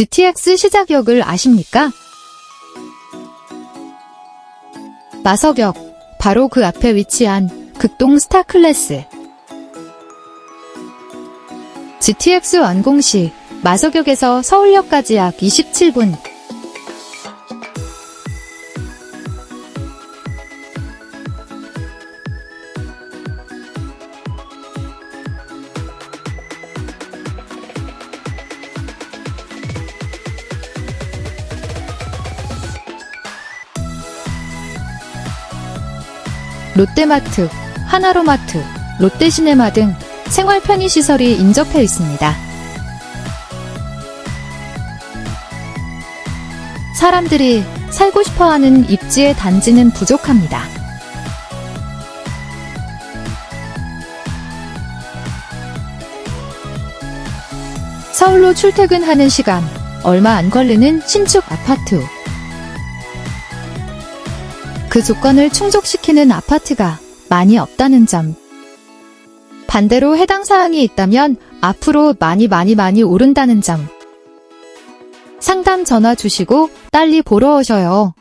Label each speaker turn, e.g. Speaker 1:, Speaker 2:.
Speaker 1: GTX 시작역을 아십니까? 마석역, 바로 그 앞에 위치한 극동 스타클래스. GTX 완공 시 마석역에서 서울역까지 약 27분. 롯데마트, 하나로마트, 롯데시네마 등 생활 편의시설이 인접해 있습니다. 사람들이 살고 싶어 하는 입지의 단지는 부족합니다. 서울로 출퇴근하는 시간 얼마 안 걸리는 신축 아파트. 그 조건을 충족시키는 아파트가 많이 없다는 점. 반대로 해당 사항이 있다면 앞으로 많이 많이 많이 오른다는 점. 상담 전화 주시고 빨리 보러 오셔요.